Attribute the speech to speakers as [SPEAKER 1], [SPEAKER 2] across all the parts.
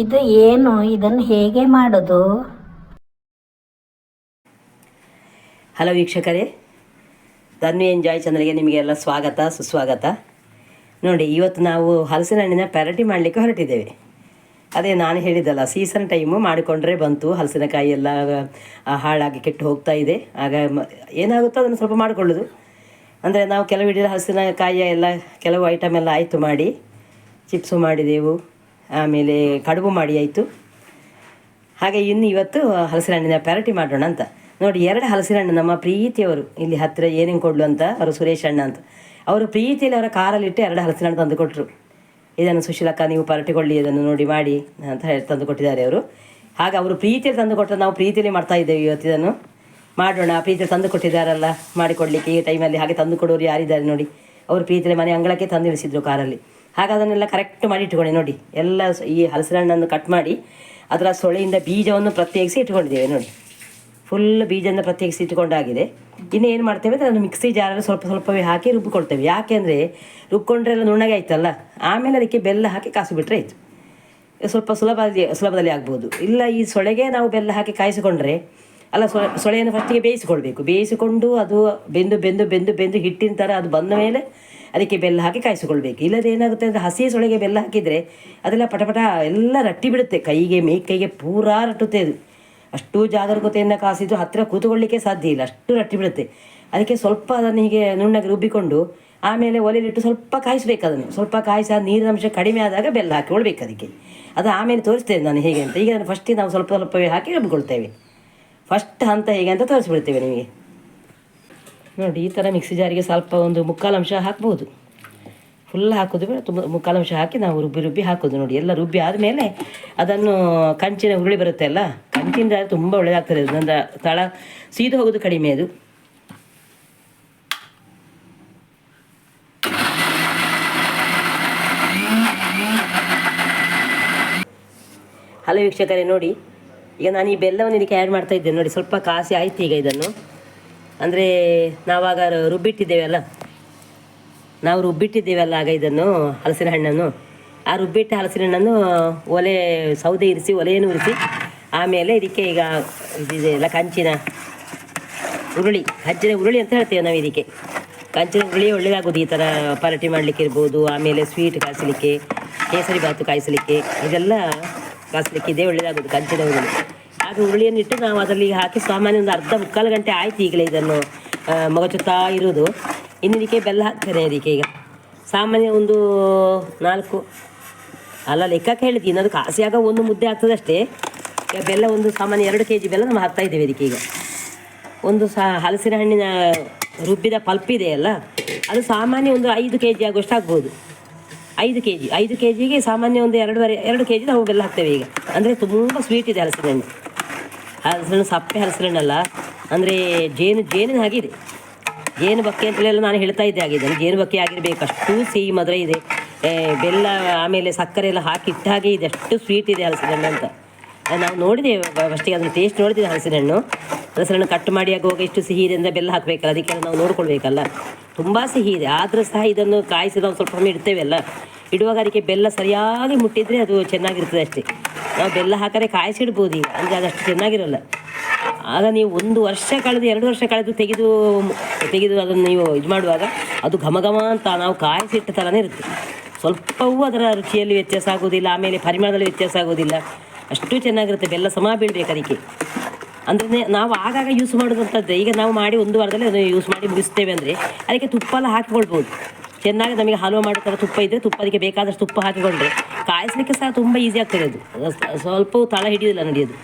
[SPEAKER 1] ಇದು ಏನು? ಇದನ್ನು ಹೇಗೆ ಮಾಡೋದು?
[SPEAKER 2] ಹಲೋ ವೀಕ್ಷಕರೇ, ಧನ್ವಿ ಎಂಜಾಯ್ ಚಾನಲ್ಗೆ ನಿಮಗೆಲ್ಲ ಸ್ವಾಗತ, ಸುಸ್ವಾಗತ. ನೋಡಿ, ಇವತ್ತು ನಾವು ಹಲಸಿನ ಹಣ್ಣಿನ ಪೆರಟಿ ಮಾಡಲಿಕ್ಕೆ ಹೊರಟಿದ್ದೇವೆ. ಅದೇ ನಾನು ಹೇಳಿದ್ದಲ್ಲ ಸೀಸನ್ ಟೈಮು ಮಾಡಿಕೊಂಡ್ರೆ ಬಂತು, ಹಲಸಿನಕಾಯಿ ಎಲ್ಲ ಹಾಳಾಗಿ ಕೆಟ್ಟು ಹೋಗ್ತಾ ಇದೆ. ಆಗ ಏನಾಗುತ್ತೋ ಅದನ್ನು ಸ್ವಲ್ಪ ಮಾಡಿಕೊಳ್ಳೋದು. ಅಂದರೆ ನಾವು ಕೆಲವು ಹಿಡಿದ ಹಲಸಿನಕಾಯಿಯ ಎಲ್ಲ, ಕೆಲವು ಐಟಮ್ ಎಲ್ಲ ಆಯಿತು ಮಾಡಿ, ಚಿಪ್ಸು ಮಾಡಿದೆವು. ಆಮೇಲೆ ಕಡುಬು ಮಾಡಿ ಆಯಿತು. ಹಾಗೆ ಇನ್ನು ಇವತ್ತು ಹಲಸಿನ ಹಣ್ಣಿನ ಪೆರಟಿ ಮಾಡೋಣ ಅಂತ. ನೋಡಿ, ಎರಡು ಹಲಸಿನ ಹಣ್ಣು ನಮ್ಮ ಪ್ರೀತಿಯವರು. ಇಲ್ಲಿ ಹತ್ತಿರ ಏನೇನು ಕೊಡ್ಲು ಅಂತ, ಅವರು ಸುರೇಶ್ ಅಣ್ಣ ಅಂತ. ಅವರು ಪ್ರೀತಿಯಲ್ಲಿ ಅವರ ಕಾರಲ್ಲಿಟ್ಟು ಎರಡು ಹಲಸಿನ ಹಣ್ಣು ತಂದು ಕೊಟ್ಟರು ಇದನ್ನು ಸುಶೀಲಕ್ಕ, ನೀವು ಪರಟಿಕೊಳ್ಳಿ, ಇದನ್ನು ನೋಡಿ ಮಾಡಿ ಅಂತ ಹೇಳಿ ತಂದು ಕೊಟ್ಟಿದ್ದಾರೆ ಅವರು. ಹಾಗೆ ಅವರು ಪ್ರೀತಿಯಲ್ಲಿ ತಂದು ಕೊಟ್ಟರೆ ನಾವು ಪ್ರೀತಿಯಲ್ಲಿ ಮಾಡ್ತಾ ಇದ್ದೇವೆ ಇವತ್ತು ಇದನ್ನು. ಮಾಡೋಣ ಪ್ರೀತಿಯಲ್ಲಿ ತಂದು ಕೊಟ್ಟಿದ್ದಾರಲ್ಲ ಮಾಡಿಕೊಡ್ಲಿಕ್ಕೆ ಈ ಟೈಮಲ್ಲಿ ಹಾಗೆ ತಂದು ಕೊಡೋರು ಯಾರಿದ್ದಾರೆ ನೋಡಿ. ಅವರು ಪ್ರೀತಿಯಲ್ಲಿ ಮನೆ ಅಂಗಳಕ್ಕೆ ತಂದಿಳಿಸಿದ್ರು ಕಾರಲ್ಲಿ. ಹಾಗೆ ಅದನ್ನೆಲ್ಲ ಕರೆಕ್ಟ್ ಮಾಡಿ ಇಟ್ಕೊಂಡೆ, ನೋಡಿ. ಎಲ್ಲ ಈ ಹಲಸಿನ ಹಣ್ಣನ್ನು ಕಟ್ ಮಾಡಿ, ಅದರ ಸೊಳೆಯಿಂದ ಬೀಜವನ್ನು ಪ್ರತ್ಯೇಕಿಸಿ ಇಟ್ಕೊಂಡಿದ್ದೇವೆ, ನೋಡಿ. ಫುಲ್ ಬೀಜನ ಪ್ರತ್ಯೇಕಿಸಿ ಇಟ್ಕೊಂಡಾಗಿದೆ. ಇನ್ನು ಏನು ಮಾಡ್ತೇವೆ ಅದನ್ನು ಮಿಕ್ಸಿ ಜಾರಲ್ಲಿ ಸ್ವಲ್ಪ ಸ್ವಲ್ಪವೇ ಹಾಕಿ ರುಬ್ಬಿಕೊಳ್ತೇವೆ. ಯಾಕೆಂದರೆ ರುಬ್ಕೊಂಡ್ರೆ ಎಲ್ಲ ನುಣ್ಣಗೆ ಆಯ್ತಲ್ಲ? ಆಮೇಲೆ ಅದಕ್ಕೆ ಬೆಲ್ಲ ಹಾಕಿ ಕಾಸು ಬಿಟ್ಟರೆ ಆಯಿತು. ಸ್ವಲ್ಪ ಸುಲಭದಲ್ಲಿ ಸುಲಭದಲ್ಲಿ ಆಗ್ಬೋದು. ಇಲ್ಲ, ಈ ಸೊಳೆಗೆ ನಾವು ಬೆಲ್ಲ ಹಾಕಿ ಕಾಯಿಸಿಕೊಂಡ್ರೆ, ಅಲ್ಲ ಸೊಳೆ ಸೊಳೆಯನ್ನು ಫಸ್ಟಿಗೆ ಬೇಯಿಸಿಕೊಳ್ಬೇಕು. ಬೇಯಿಸಿಕೊಂಡು ಅದು ಬೆಂದು ಬೆಂದು ಬೆಂದು ಬೆಂದು ಹಿಟ್ಟಿನ ಥರ ಅದು ಬಂದ ಮೇಲೆ ಅದಕ್ಕೆ ಬೆಲ್ಲ ಹಾಕಿ ಕಾಯಿಸಿಕೊಳ್ಬೇಕು. ಇಲ್ಲದೆ ಏನಾಗುತ್ತೆ ಅಂದರೆ ಹಸಿ ಸೊಳೆಗೆ ಬೆಲ್ಲ ಹಾಕಿದರೆ ಅದೆಲ್ಲ ಪಟಪಟ ಎಲ್ಲ ರಟ್ಟಿ ಬಿಡುತ್ತೆ. ಕೈಗೆ, ಮೇಕೈಗೆ ಪೂರಾ ರಟ್ಟುತ್ತೆ ಅದು. ಅಷ್ಟು ಜಾಗರೂಕತೆಯನ್ನು ಕಾಸಿದ್ದು ಹತ್ತಿರ ಕೂತ್ಕೊಳ್ಳಿಕ್ಕೆ ಸಾಧ್ಯ ಇಲ್ಲ. ಅಷ್ಟು ರಟ್ಟಿ ಬಿಡುತ್ತೆ. ಅದಕ್ಕೆ ಸ್ವಲ್ಪ ಅದನ್ನು ಹೀಗೆ ನುಣ್ಣಗೆ ರುಬ್ಬಿಕೊಂಡು ಆಮೇಲೆ ಒಲೆಯಲ್ಲಿಟ್ಟು ಸ್ವಲ್ಪ ಕಾಯಿಸಬೇಕು ಅದನ್ನು. ಸ್ವಲ್ಪ ಕಾಯಿಸಿ ನೀರಿನ ಅಂಶ ಕಡಿಮೆ ಆದಾಗ ಬೆಲ್ಲ ಹಾಕಿಕೊಳ್ಬೇಕು ಅದಕ್ಕೆ. ಅದು ಆಮೇಲೆ ತೋರಿಸ್ತೇನೆ ನಾನು ಹೇಗೆ ಅಂತ. ಈಗ ನಾನು ಫಸ್ಟಿಗೆ ನಾವು ಸ್ವಲ್ಪ ಸ್ವಲ್ಪವೇ ಹಾಕಿ ರುಬ್ಬಿಕೊಳ್ತೇವೆ. ಫಸ್ಟ್ ಹಂತ ಹೇಗೆ ಅಂತ ತೋರಿಸ್ಬಿಡ್ತೇವೆ ನಿಮಗೆ. ನೋಡಿ, ಈ ಥರ ಮಿಕ್ಸಿ ಜಾರಿಗೆ ಸ್ವಲ್ಪ ಒಂದು ಮುಕ್ಕಾಲು ಅಂಶ ಹಾಕ್ಬೋದು. ಫುಲ್ ಹಾಕೋದು ಬೇಡ, ತುಂಬ ಅಂಶ ಹಾಕಿ ನಾವು ರುಬ್ಬಿ ರುಬ್ಬಿ ಹಾಕೋದು ನೋಡಿ. ಎಲ್ಲ ರುಬ್ಬಿ ಆದಮೇಲೆ ಅದನ್ನು ಕಂಚಿನ ಉರುಳಿ ಬರುತ್ತೆ ಅಲ್ಲ? ಕಂಚಿಂದ ತುಂಬ ಒಳ್ಳೆಯದಾಗ್ತದೆ ಅದರಿಂದ ತಳ ಸೀದು ಹೋಗೋದು ಕಡಿಮೆ ಅದು. ಹಲೋ ವೀಕ್ಷಕರೇ, ನೋಡಿ. ಈಗ ನಾನು ಈ ಬೆಲ್ಲವನ್ನು ಇದಕ್ಕೆ ಆ್ಯಡ್ ಮಾಡ್ತಾ ಇದ್ದೇನೆ ನೋಡಿ. ಸ್ವಲ್ಪ ಕಾಸಿ ಆಯ್ತು ಈಗ ಇದನ್ನು. ಅಂದರೆ ನಾವಾಗ ರುಬ್ಬಿಟ್ಟಿದ್ದೇವಲ್ಲ? ನಾವು ರುಬ್ಬಿಟ್ಟಿದ್ದೇವಲ್ಲ ಆಗ ಇದನ್ನು, ಹಲಸಿನ ಹಣ್ಣನ್ನು. ಆ ರುಬ್ಬಿಟ್ಟ ಹಲಸಿನ ಹಣ್ಣನ್ನು ಒಲೆ, ಸೌದೆ ಇರಿಸಿ, ಒಲೆಯನ್ನು ಉರಿಸಿ, ಆಮೇಲೆ ಇದಕ್ಕೆ ಈಗ ಇದಿದೆ ಎಲ್ಲ ಕಂಚಿನ ಉರುಳಿ ಹಜ್ಜಿನ ಉರುಳಿ ಅಂತ ಹೇಳ್ತೇವೆ ನಾವು ಇದಕ್ಕೆ. ಕಂಚಿನ ಉರುಳಿ ಒಳ್ಳೆಯದಾಗೋದು ಈ ಥರ ಪರಟಿ ಮಾಡಲಿಕ್ಕೆ ಇರ್ಬೋದು, ಆಮೇಲೆ ಸ್ವೀಟ್ ಕಾಯಿಸಲಿಕ್ಕೆ, ಕೇಸರಿ ಬಾತು ಕಾಯಿಸಲಿಕ್ಕೆ, ಇದೆಲ್ಲ ಕಾಯಿಸಲಿಕ್ಕೆ ಇದೇ ಒಳ್ಳೆಯದಾಗೋದು ಕಂಚಿನ ಉರುಳಿ. ಆಗ ಹುಳಿಯನ್ನಿಟ್ಟು ನಾವು ಅದರಲ್ಲಿ ಹಾಕಿ ಸಾಮಾನ್ಯ ಒಂದು ಅರ್ಧ ಮುಕ್ಕಾಲು ಗಂಟೆ ಆಯ್ತು ಈಗಲೇ ಇದನ್ನು ಮಗಚುತ್ತಾ ಇರೋದು ಇನ್ನು ಇದಕ್ಕೆ ಬೆಲ್ಲ ಹಾಕ್ತೇನೆ ಇದಕ್ಕೆ ಈಗ. ಸಾಮಾನ್ಯ ಒಂದು ನಾಲ್ಕು. ಅಲ್ಲ, ಲೆಕ್ಕಕ್ಕೆ ಹೇಳಿದ್ದು ಇನ್ನದು ಕಾಸಿಯಾಗ ಒಂದು ಮುದ್ದೆ ಆಗ್ತದಷ್ಟೇ. ಈಗ ಬೆಲ್ಲ ಒಂದು ಸಾಮಾನ್ಯ ಎರಡು ಕೆ ಜಿ ಬೆಲ್ಲ ನಾವು ಹಾಕ್ತಾ ಇದ್ದೇವೆ ಇದಕ್ಕೆ ಈಗ. ಒಂದು ಸಹ ಹಲಸಿನ ಹಣ್ಣಿನ ರುಬ್ಬಿದ ಪಲ್ಪ್ ಇದೆಯಲ್ಲ ಅದು ಸಾಮಾನ್ಯ ಒಂದು ಐದು ಕೆ ಜಿ ಆಗುವಷ್ಟು ಆಗ್ಬೋದು. ಐದು ಕೆ ಜಿ ಐದು ಕೆ ಜಿಗೆ ಸಾಮಾನ್ಯ ಒಂದು ಎರಡೂವರೆ, ಎರಡು ಕೆ ಜಿ ನಾವು ಬೆಲ್ಲ ಹಾಕ್ತೇವೆ ಈಗ. ಅಂದರೆ ತುಂಬ ಸ್ವೀಟ್ ಇದೆ ಹಲಸಿನ ಹಣ್ಣು. ಹಲಸಿನ ಸಪ್ಪೆ ಹಲಸಿನಲ್ಲ ಅಂದರೆ ಜೇನು, ಜೇನಿನ ಹಾಗಿದೆ ಜೇನು ಬಕ್ಕೆ ಅಂತಲೆಲ್ಲ ನಾನು ಹೇಳ್ತಾ ಇದ್ದೆ ಆಗಿದ್ದೇನೆ ಜೇನು ಬಕ್ಕೆ ಆಗಿರಬೇಕು, ಅಷ್ಟು ಸಿಹಿ ಮಧುರ ಇದೆ. ಬೆಲ್ಲ ಆಮೇಲೆ ಸಕ್ಕರೆ ಎಲ್ಲ ಹಾಕಿಟ್ಟ ಹಾಗೆ ಇದೆ. ಅಷ್ಟು ಸ್ವೀಟ್ ಇದೆ ಹಲಸಿನ ಹಣ್ಣು ಅಂತ ನಾವು ನೋಡಿದ್ದೇವೆ ಫಸ್ಟಿಗೆ ಅದನ್ನು ಟೇಸ್ಟ್ ನೋಡಿದ್ದೇವೆ ಹಲಸಿನ ಹಣ್ಣು ಹಲಸಿನ ಕಟ್ ಮಾಡಿ ಆಗುವಾಗ ಎಷ್ಟು ಸಿಹಿ ಇದೆ ಅಂದರೆ ಬೆಲ್ಲ ಹಾಕಬೇಕಲ್ಲ, ಅದಕ್ಕೆಲ್ಲ ನಾವು ನೋಡ್ಕೊಳ್ಬೇಕಲ್ಲ. ತುಂಬ ಸಿಹಿ ಇದೆ. ಆದರೂ ಸಹ ಇದನ್ನು ಕಾಯಿಸಿ ನಾವು ಸ್ವಲ್ಪ ಇಡ್ತೇವೆ ಇಡ್ತೇವಲ್ಲ ಇಡುವಾಗ ಅದಕ್ಕೆ ಬೆಲ್ಲ ಸರಿಯಾಗಿ ಮುಟ್ಟಿದರೆ ಅದು ಚೆನ್ನಾಗಿರ್ತದೆ ಅಷ್ಟೇ. ನಾವು ಬೆಲ್ಲ ಹಾಕರೆ ಕಾಯಿಸಿಡ್ಬೋದು ಈಗ. ಅಂದರೆ ಅದಷ್ಟು ಚೆನ್ನಾಗಿರಲ್ಲ. ಆಗ ನೀವು ಒಂದು ವರ್ಷ ಕಳೆದು, ಎರಡು ವರ್ಷ ಕಳೆದು ತೆಗೆದು ತೆಗೆದು ಅದನ್ನು ನೀವು ಇದು ಮಾಡುವಾಗ ಅದು ಘಮ ಘಮ ಅಂತ ನಾವು ಕಾಯಿಸಿಟ್ಟ ಥರನೇ ಇರುತ್ತೆ. ಸ್ವಲ್ಪವೂ ಅದರ ರುಚಿಯಲ್ಲಿ ವ್ಯತ್ಯಾಸ ಆಗೋದಿಲ್ಲ ಆಮೇಲೆ ಪರಿಮಾಣದಲ್ಲಿ ವ್ಯತ್ಯಾಸ ಆಗೋದಿಲ್ಲ ಅಷ್ಟು ಚೆನ್ನಾಗಿರುತ್ತೆ. ಬೆಲ್ಲ ಸಮ ಬೀಳಬೇಕು ಅದಕ್ಕೆ. ಅಂದ್ರೆ ನಾವು ಆಗಾಗ ಯೂಸ್ ಮಾಡೋದಂಥದ್ದು ಈಗ ನಾವು ಮಾಡಿ ಒಂದು ವಾರದಲ್ಲಿ ಅದನ್ನು ಯೂಸ್ ಮಾಡಿ ಮುಗಿಸ್ತೇವೆ ಅಂದರೆ ಅದಕ್ಕೆ ತುಪ್ಪ ಎಲ್ಲ ಹಾಕಿಕೊಳ್ಬೋದು. ಚೆನ್ನಾಗಿ ನಮಗೆ ಹಲವು ಮಾಡೋ ಥರ ತುಪ್ಪ ಇದ್ದರೆ ತುಪ್ಪ ಅದಕ್ಕೆ ಬೇಕಾದಷ್ಟು ತುಪ್ಪ ಹಾಕಿಕೊಂಡ್ರೆ ಕಾಯಿಸ್ಲಿಕ್ಕೆ ಸಹ ತುಂಬ ಈಸಿ ಆಗ್ತದೆ ಅದು. ಸ್ವಲ್ಪ ತಳ ಹಿಡಿಯೋದಿಲ್ಲ ನಡೆಯೋದು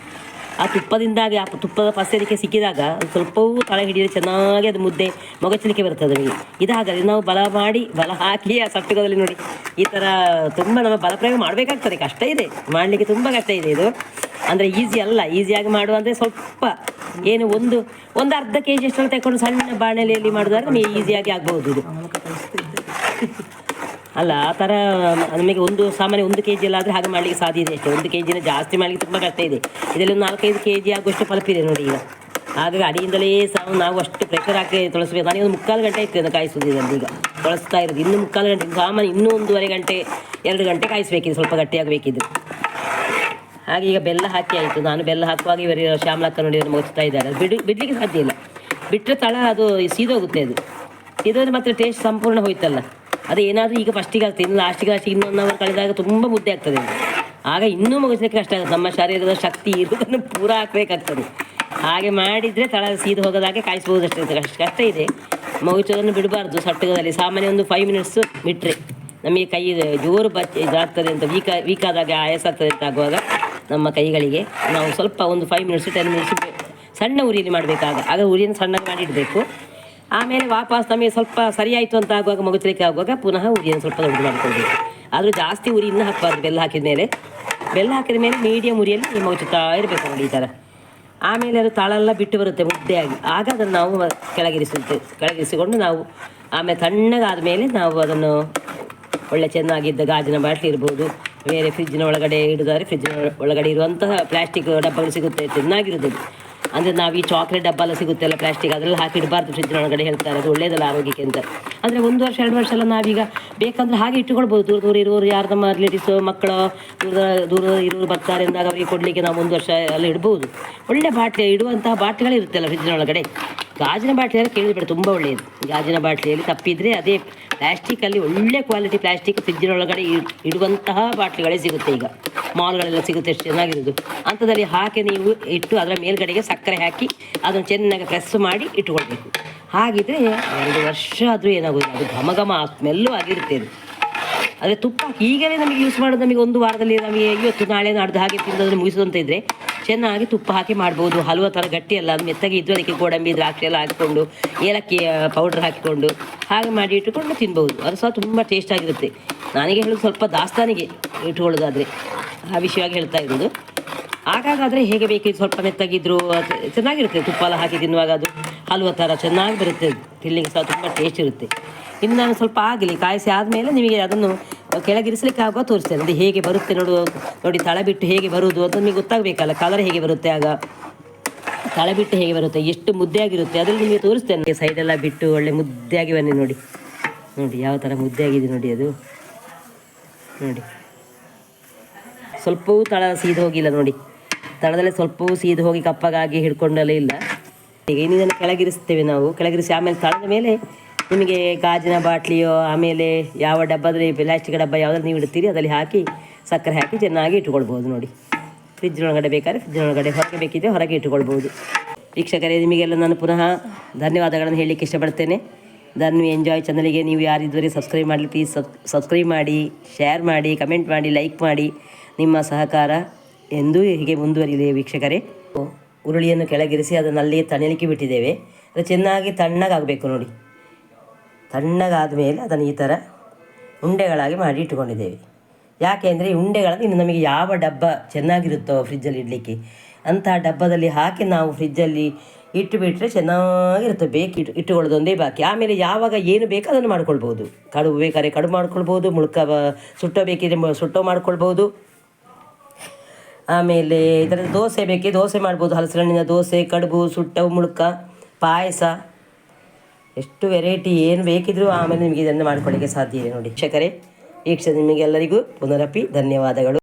[SPEAKER 2] ಆ ತುಪ್ಪದಿಂದಾಗಿ ಆ ತುಪ್ಪದ ಪಸ್ಯದಕ್ಕೆ ಸಿಕ್ಕಿದಾಗ ಸ್ವಲ್ಪವೂ ತಳ ಹಿಡಿಯೋದು ಚೆನ್ನಾಗಿ ಅದು ಮುದ್ದೆ ಮೊಗಚಲಿಕ್ಕೆ ಬರ್ತದೆ ನಮಗೆ. ಇದಾಗಲಿ ನಾವು ಬಲ ಮಾಡಿ, ಬಲ ಹಾಕಿ ಆ ಸಪ್ಪೆಗೋದಲ್ಲಿ ನೋಡಿ. ಈ ಥರ ತುಂಬ ನಮ್ಮ ಬಲ ಪ್ರಯೋಗ ಮಾಡಬೇಕಾಗ್ತದೆ. ಕಷ್ಟ ಇದೆ. ಮಾಡಲಿಕ್ಕೆ ತುಂಬ ಕಷ್ಟ ಇದೆ ಇದು. ಅಂದರೆ ಈಸಿ ಅಲ್ಲ. ಈಸಿಯಾಗಿ ಮಾಡುವ ಅಂದರೆ ಸ್ವಲ್ಪ ಏನು ಒಂದು ಒಂದು ಅರ್ಧ ಕೆ ಜಿ ಅಷ್ಟೆಲ್ಲ ತಗೊಂಡು ಸಣ್ಣ ಬಾಣಲೆಯಲ್ಲಿ ಮಾಡೋದಾದ್ರೆ ನಮಗೆ ಈಸಿಯಾಗಿ ಆಗ್ಬೋದು ಇದು. ಅಲ್ಲ, ಆ ಥರ ನಮಗೆ ಒಂದು ಸಾಮಾನ್ಯ ಒಂದು ಕೆ ಜಿ ಎಲ್ಲ ಆದರೆ ಹಾಗೆ ಮಾಡಲಿಕ್ಕೆ ಸಾಧ್ಯ ಇದೆ ಅಷ್ಟೇ. ಒಂದು ಕೆ ಜಿನ ಜಾಸ್ತಿ ಮಾಡಲಿಕ್ಕೆ ತುಂಬ ಕಷ್ಟ ಇದೆ. ಇದರಲ್ಲಿ ಒಂದು ನಾಲ್ಕೈದು ಕೆ ಜಿ ಆಗುವಷ್ಟು ಫಲಪಿದೆ ನೋಡಿ ಈಗ. ಹಾಗಾಗಿ ಅಡಿಯಿಂದಲೇ ಸಹ ನಾವು ಅಷ್ಟು ಪ್ರೆಷರ್ ಹಾಕಿ ತೊಳಸ್ಬೇಕು. ನನಗೆ ಒಂದು ಮುಕ್ಕಾಲು ಗಂಟೆ ಆಯ್ತು ಅದನ್ನು ಕಾಯಿಸೋದು ಇದನ್ನು ಈಗ. ತೊಳಸ್ತಾ ಇರೋದು. ಇನ್ನೂ ಮುಕ್ಕಾಲು ಗಂಟೆ, ಸಾಮಾನ್ಯ ಇನ್ನೂ ಒಂದೂವರೆ ಗಂಟೆ, ಎರಡು ಗಂಟೆ ಕಾಯಿಸಬೇಕಿದೆ ಸ್ವಲ್ಪ ಗಟ್ಟಿಯಾಗಬೇಕಿದ್ದು ಹಾಗೆ ಈಗ ಬೆಲ್ಲ ಹಾಕಿ ಆಯಿತು. ನಾನು ಬೆಲ್ಲ ಹಾಕುವಾಗ ಇವರು ಶ್ಯಾಮಲಕ್ಕ ನೋಡಿ ಮುಗಿಸ್ತಾ ಇದ್ದಾರೆ. ಬಿಡು, ಬಿಡಲಿಕ್ಕೆ ಸಾಧ್ಯ ಇಲ್ಲ. ಬಿಟ್ಟರೆ ತಳ ಅದು ಸೀದೋಗುತ್ತೆ ಅದು. ಸೀದೋದ್ರೆ ಮಾತ್ರ ಟೇಸ್ಟ್ ಸಂಪೂರ್ಣ ಹೋಯ್ತಲ್ಲ. ಅದು ಏನಾದರೂ ಈಗ ಫಸ್ಟಿಗೆ ಆಗ್ತದೆ ಇನ್ನು ಲಾಸ್ಟಿಗೆ ಲಾಸ್ಟಿಗೆ ಇನ್ನೊಂದು ಅವರ್ ಕಳೆದಾಗ ತುಂಬ ಮುದ್ದೆ ಆಗ್ತದೆ ಆಗ ಇನ್ನೂ ಮುಗಿಸ್ಲಿಕ್ಕೆ ಕಷ್ಟ ಆಗುತ್ತೆ. ನಮ್ಮ ಶರೀರದ ಶಕ್ತಿ ಇರುವುದನ್ನು ಪೂರ ಹಾಕಬೇಕಾಗ್ತದೆ. ಹಾಗೆ ಮಾಡಿದರೆ ತಳ ಸೀದು ಹೋಗೋದಾಗೆ ಕಾಯಿಸ್ಬೋದು ಅಷ್ಟೇ. ಕಷ್ಟ ಕಷ್ಟ ಇದೆ. ಮಗುಚೋದನ್ನು ಬಿಡಬಾರ್ದು. ಸಟ್ಟಗದಲ್ಲಿ ಸಾಮಾನ್ಯ ಒಂದು ಫೈವ್ ಮಿನಿಟ್ಸ್ ಬಿಟ್ಟರೆ ನಮಗೆ ಕೈ ಜೋರು ಬಚ್ಚ ಇದಾಗ್ತದೆ ಅಂತ ವೀಕ ವೀಕ್ ಆದಾಗ ಆಯಾಸ ಆಗ್ತದೆ ಅಂತ ಆಗುವಾಗ ನಮ್ಮ ಕೈಗಳಿಗೆ ನಾವು ಸ್ವಲ್ಪ ಒಂದು ಫೈವ್ ಮಿನಿಟ್ಸ್ ಟೆನ್ ಮಿನಿಟ್ಸ್ ಸಣ್ಣ ಉರಿಯಲ್ಲಿ ಮಾಡಬೇಕಾಗ ಆಗ ಉರಿಯನ್ನು ಸಣ್ಣ ಮಾಡಿ ಇಡಬೇಕು ಆಮೇಲೆ ವಾಪಸ್ ನಮಗೆ ಸ್ವಲ್ಪ ಸರಿಯಾಯಿತು ಅಂತ ಆಗುವಾಗ ಮಗುಚಲಿಕ್ಕೆ ಆಗುವಾಗ ಪುನಃ ಉರಿಯನ್ನು ಸ್ವಲ್ಪ ದೊಡ್ಡ ಮಾಡ್ಕೊಳ್ಬೇಕು. ಆದರೂ ಜಾಸ್ತಿ ಉರಿ ಇನ್ನೂ ಹಾಕಬಾರ್ದು ಬೆಲ್ಲ ಹಾಕಿದ ಮೇಲೆ. ಬೆಲ್ಲ ಹಾಕಿದ ಮೇಲೆ ಮೀಡಿಯಮ್ ಉರಿಯಲ್ಲಿ ಮಗುಚುತ್ತಾ ಇರಬೇಕು ನೋಡಿ ಈ ಥರ ಆಮೇಲೆ ಅದು ತಳೆಲ್ಲ ಬಿಟ್ಟು ಬರುತ್ತೆ ಮುದ್ದೆಯಾಗಿ. ಆಗ ಅದನ್ನು ನಾವು ಕೆಳಗಿರಿಸುತ್ತೇವೆ ಕೆಳಗಿರಿಸಿಕೊಂಡು ನಾವು ಆಮೇಲೆ ತಣ್ಣಗಾದ ಮೇಲೆ ನಾವು ಅದನ್ನು ಒಳ್ಳೆ ಚೆನ್ನಾಗಿದ್ದ ಗಾಜಿನ ಬಾಟ್ಲಿ ಇರ್ಬೋದು. ಬೇರೆ ಫ್ರಿಜ್ಜಿನ ಒಳಗಡೆ ಇಡೋದಾದ್ರೆ ಫ್ರಿಜ್ಜಿನ ಒಳಗಡೆ ಇರುವಂತಹ ಪ್ಲಾಸ್ಟಿಕ್ ಡಬ್ಬಗಳು ಸಿಗುತ್ತೆ. ಚೆನ್ನಾಗಿರೋದು ಅಂದರೆ ನಾವು ಈ ಚಾಕ್ಲೇಟ್ ಡಬ್ಬಲ್ಲ ಸಿಗುತ್ತಲ್ಲ ಪ್ಲಾಸ್ಟಿಕ್ ಅದರಲ್ಲಿ ಹಾಕಿಡಬಾರ್ದು ಫ್ರಿಜ್ ಒಳಗಡೆ ಹೇಳ್ತಾರೆ, ಅದು ಒಳ್ಳೇದಲ್ಲ ಆರೋಗ್ಯಕ್ಕೆ ಅಂತ. ಅಂದರೆ ಒಂದು ವರ್ಷ, ಎರಡು ವರ್ಷ ಎಲ್ಲ ನಾವೀಗ ಬೇಕಂದ್ರೆ ಹಾಗೆ ಇಟ್ಟುಕೊಳ್ಬೋದು. ದೂರ ದೂರ ಇರೋರು ಯಾರು ನಮ್ಮ ರಿಲೇಟಿವ್ಸು ಮಕ್ಕಳು, ದೂರ ದೂರ ಇರೋರು ಬರ್ತಾರೆ ಅಂದಾಗ ಅವರಿಗೆ ಕೊಡಲಿಕ್ಕೆ ನಾವು ಒಂದು ವರ್ಷ ಎಲ್ಲ ಇಡ್ಬೋದು. ಒಳ್ಳೆ ಬಾಟ್ಲಿ, ಇಡುವಂತಹ ಬಾಟ್ಲಿಗಳಿರುತ್ತಲ್ಲ ಫ್ರಿಜ್ಜಿನ ಒಳಗಡೆ ಗಾಜಿನ ಬಾಟ್ಲಿಯಲ್ಲಿ ಕೇಳಿಬಿಡ ತುಂಬ ಒಳ್ಳೆಯದು. ಗಾಜಿನ ಬಾಟ್ಲಿಯಲ್ಲಿ ತಪ್ಪಿದರೆ ಅದೇ ಪ್ಲಾಸ್ಟಿಕ್ಕಲ್ಲಿ ಒಳ್ಳೆ ಕ್ವಾಲಿಟಿ ಪ್ಲಾಸ್ಟಿಕ್ ಫ್ರಿಜ್ಜಿನ ಒಳಗಡೆ ಇಡ್- ಇಡುವಂತಹ ಬಾಟ್ಲಿಗಳೇ ಸಿಗುತ್ತೆ ಈಗ. ಮಾಲ್ಗಳೆಲ್ಲ ಸಿಗುತ್ತೆ ಎಷ್ಟು ಚೆನ್ನಾಗಿರೋದು. ಅಂಥದ್ರಲ್ಲಿ ಹಾಕಿ ನೀವು ಇಟ್ಟು ಅದರ ಮೇಲ್ಗಡೆಗೆ ಸಕ್ಕರೆ ಹಾಕಿ ಅದನ್ನು ಚೆನ್ನಾಗಿ ಪ್ರೆಸ್ ಮಾಡಿ ಇಟ್ಟುಕೊಳ್ಬೇಕು. ಹಾಗಿದ್ರೆ ಎರಡು ವರ್ಷ ಆದರೂ ಏನಾಗುತ್ತೆ ಅದು ಘಮ ಘಮ ಸ್ಮೆಲ್ಲು ಆಗಿರುತ್ತೆ ಅದು. ಆದರೆ ತುಪ್ಪ ಈಗಲೇ ನಮಗೆ ಯೂಸ್ ಮಾಡೋದು ನಮಗೆ ಒಂದು ವಾರದಲ್ಲಿ ನಮಗೆ ಇವತ್ತು ನಾಳೆ ನಾಡ್ದು ಹಾಗೆ ತಿಂದದನ್ನು ಮುಗಿಸೋದಂತ ಇದ್ದರೆ ಚೆನ್ನಾಗಿ ತುಪ್ಪ ಹಾಕಿ ಮಾಡ್ಬೋದು. ಹಲವು ಥರ ಗಟ್ಟಿ ಅಲ್ಲ, ಅದು ಮೆತ್ತಗೆ ಇದ್ದು ಅದಕ್ಕೆ ಗೋಡಂಬಿ, ದ್ರಾಕ್ಷಿ ಎಲ್ಲ ಹಾಕಿಕೊಂಡು, ಏಲಕ್ಕಿ ಪೌಡ್ರ್ ಹಾಕಿಕೊಂಡು ಹಾಗೆ ಮಾಡಿ ಇಟ್ಟುಕೊಂಡು ತಿನ್ಬೋದು. ಅದು ಸಹ ತುಂಬ ಟೇಸ್ಟ್ ಆಗಿರುತ್ತೆ. ನನಗೆ ಹೇಳೋದು ಸ್ವಲ್ಪ ದಾಸ್ತಾನಿಗೆ ಇಟ್ಕೊಳ್ಳೋದಾದರೆ ಆ ವಿಷಯವಾಗಿ ಹೇಳ್ತಾ ಇರೋದು ಆಗಾಗಾದರೆ ಹೇಗೆ ಬೇಕಿದ್ದು ಸ್ವಲ್ಪ ಮೆತ್ತಗಿದ್ರು ಚೆನ್ನಾಗಿರುತ್ತೆ. ತುಪ್ಪ ಎಲ್ಲ ಹಾಕಿ ತಿನ್ನುವಾಗ ಅದು. ಹಲವು ಥರ ಚೆನ್ನಾಗಿ ಬರುತ್ತೆ. ತಿನ್ನಲಿಕ್ಕೆ ಸಹ ತುಂಬ ಟೇಸ್ಟ್ ಇರುತ್ತೆ. ಇನ್ನು ನಾನು ಸ್ವಲ್ಪ ಆಗಲಿ, ಕಾಯಿಸಿ ಆದಮೇಲೆ ನಿಮಗೆ ಅದನ್ನು ಕೆಳಗಿರಿಸಲಿಕ್ಕೆ ಆಗುವ ತೋರಿಸ್ತೇನೆ. ಅದು ಹೇಗೆ ಬರುತ್ತೆ ನೋಡು, ನೋಡಿ ತಳ ಬಿಟ್ಟು ಹೇಗೆ ಬರುವುದು ಅದು ನಿಮಗೆ ಗೊತ್ತಾಗಬೇಕಲ್ಲ ಕಲರ್ ಹೇಗೆ ಬರುತ್ತೆ ಆಗ. ತಳ ಬಿಟ್ಟು ಹೇಗೆ ಬರುತ್ತೆ, ಎಷ್ಟು ಮುದ್ದೆ ಆಗಿರುತ್ತೆ ಅದರಲ್ಲಿ ನಿಮಗೆ ತೋರಿಸ್ತೇನೆ. ಸೈಡೆಲ್ಲ ಬಿಟ್ಟು ಒಳ್ಳೆ ಮುದ್ದೆಯಾಗಿ ಬನ್ನಿ ನೋಡಿ. ನೋಡಿ, ಯಾವ ಥರ ಮುದ್ದೆ ಆಗಿದೆ ನೋಡಿ ಅದು. ನೋಡಿ. ಸ್ವಲ್ಪವೂ ತಳ ಸೀದು ಹೋಗಿಲ್ಲ ನೋಡಿ. ತಳದಲ್ಲಿ ಸ್ವಲ್ಪವೂ ಸೀದು ಹೋಗಿ ಕಪ್ಪಗಾಗಿ ಹಿಡ್ಕೊಂಡಲ್ಲೇ ಇಲ್ಲ. ಈಗ ಇದನ್ನು ಕೆಳಗಿರಿಸ್ತೇವೆ ನಾವು? ಕೆಳಗಿರಿಸಿ ಆಮೇಲೆ ತಳದ ಮೇಲೆ ನಿಮಗೆ ಗಾಜಿನ ಬಾಟ್ಲಿಯೋ, ಆಮೇಲೆ ಯಾವ ಡಬ್ಬದಲ್ಲಿ ಪ್ಲಾಸ್ಟಿಕ್ ಡಬ್ಬ ಯಾವುದಾದ್ರು ನೀವು ಇಡ್ತೀರಿ ಅದರಲ್ಲಿ ಹಾಕಿ ಸಕ್ಕರೆ ಹಾಕಿ ಚೆನ್ನಾಗಿ ಇಟ್ಟುಕೊಳ್ಬೋದು ನೋಡಿ. ಫ್ರಿಜ್ ಒಳಗಡೆ ಬೇಕಾದ್ರೆ ಫ್ರಿಜ್ ಒಳಗಡೆ ಹೊರಗೆ ಬೇಕಿದ್ರೆ ಹೊರಗೆ ಇಟ್ಟುಕೊಳ್ಬೋದು ವೀಕ್ಷಕರೇ, ನಿಮಗೆಲ್ಲ ನಾನು ಪುನಃ ಧನ್ಯವಾದಗಳನ್ನು ಹೇಳಲಿಕ್ಕೆ ಇಷ್ಟಪಡ್ತೇನೆ. ಧನ್ವಿ ಎಂಜಾಯ್ ಚಾನಲಿಗೆ ನೀವು ಯಾರಿದ್ದರೆ ಸಬ್ಸ್ಕ್ರೈಬ್ ಮಾಡಲಿ ಪ್ಲೀಸ್ ಸಬ್ ಸಬ್ಸ್ಕ್ರೈಬ್ ಮಾಡಿ ಶೇರ್ ಮಾಡಿ ಕಮೆಂಟ್ ಮಾಡಿ ಲೈಕ್ ಮಾಡಿ ನಿಮ್ಮ ಸಹಕಾರ ಎಂದು ಹೀಗೆ ಮುಂದುವರಿದೆ ವೀಕ್ಷಕರೇ. ಉರುಳಿಯನ್ನು ಕೆಳಗಿರಿಸಿ ಅದನ್ನು ತಣಿಲಿಕ್ಕೆ ಬಿಟ್ಟಿದ್ದೇವೆ. ಅದು ಚೆನ್ನಾಗಿ ತಣ್ಣಗಾಗಬೇಕು ನೋಡಿ. ತಣ್ಣಗಾದ ಮೇಲೆ ಅದನ್ನು ಈ ಥರ ಉಂಡೆಗಳಾಗಿ ಮಾಡಿ ಇಟ್ಟುಕೊಂಡಿದ್ದೇವೆ. ಯಾಕೆ ಅಂದರೆ ಈ ಉಂಡೆಗಳನ್ನು ಇನ್ನು ನಮಗೆ ಯಾವ ಡಬ್ಬ ಚೆನ್ನಾಗಿರುತ್ತೋ ಫ್ರಿಜ್ಜಲ್ಲಿ ಇಡಲಿಕ್ಕೆ ಅಂತಹ ಡಬ್ಬದಲ್ಲಿ ಹಾಕಿ ನಾವು ಫ್ರಿಜ್ಜಲ್ಲಿ ಇಟ್ಟು ಬಿಟ್ಟರೆ ಚೆನ್ನಾಗಿರುತ್ತೆ. ಬೇಕು ಇಟ್ಟು ಇಟ್ಟುಕೊಳ್ಳೋದೊಂದೇ ಬಾಕಿ. ಆಮೇಲೆ ಯಾವಾಗ ಏನು ಬೇಕೋ ಅದನ್ನು ಮಾಡ್ಕೊಳ್ಬೋದು. ಕಡುಬು ಬೇಕಾದ್ರೆ ಕಡುಬು ಮಾಡ್ಕೊಳ್ಬೋದು, ಮುಳ್ಕ ಸುಟ್ಟೋ ಬೇಕಿದ್ರೆ ಸುಟ್ಟೋ ಮಾಡ್ಕೊಳ್ಬೋದು. ಆಮೇಲೆ ಇದರ ದೋಸೆ ಬೇಕೆ? ದೋಸೆ ಮಾಡ್ಬೋದು. ಹಲಸಿನಣ್ಣಿನ ದೋಸೆ, ಕಡುಬು ಸುಟ್ಟ ಮುಳುಕ, ಪಾಯಸ. ಎಷ್ಟು ವೆರೈಟಿ ಏನು ಬೇಕಿದ್ರೂ ಆಮೇಲೆ ನಿಮಗೆ ಇದನ್ನು ಮಾಡ್ಕೊಳ್ಳಿಕ್ಕೆ ಸಾಧ್ಯ ಇದೆ ನೋಡಿ. ವೀಕ್ಷಕರೇ, ವೀಕ್ಷ ನಿಮಗೆಲ್ಲರಿಗೂ ಪುನರಪಿ ಧನ್ಯವಾದಗಳು.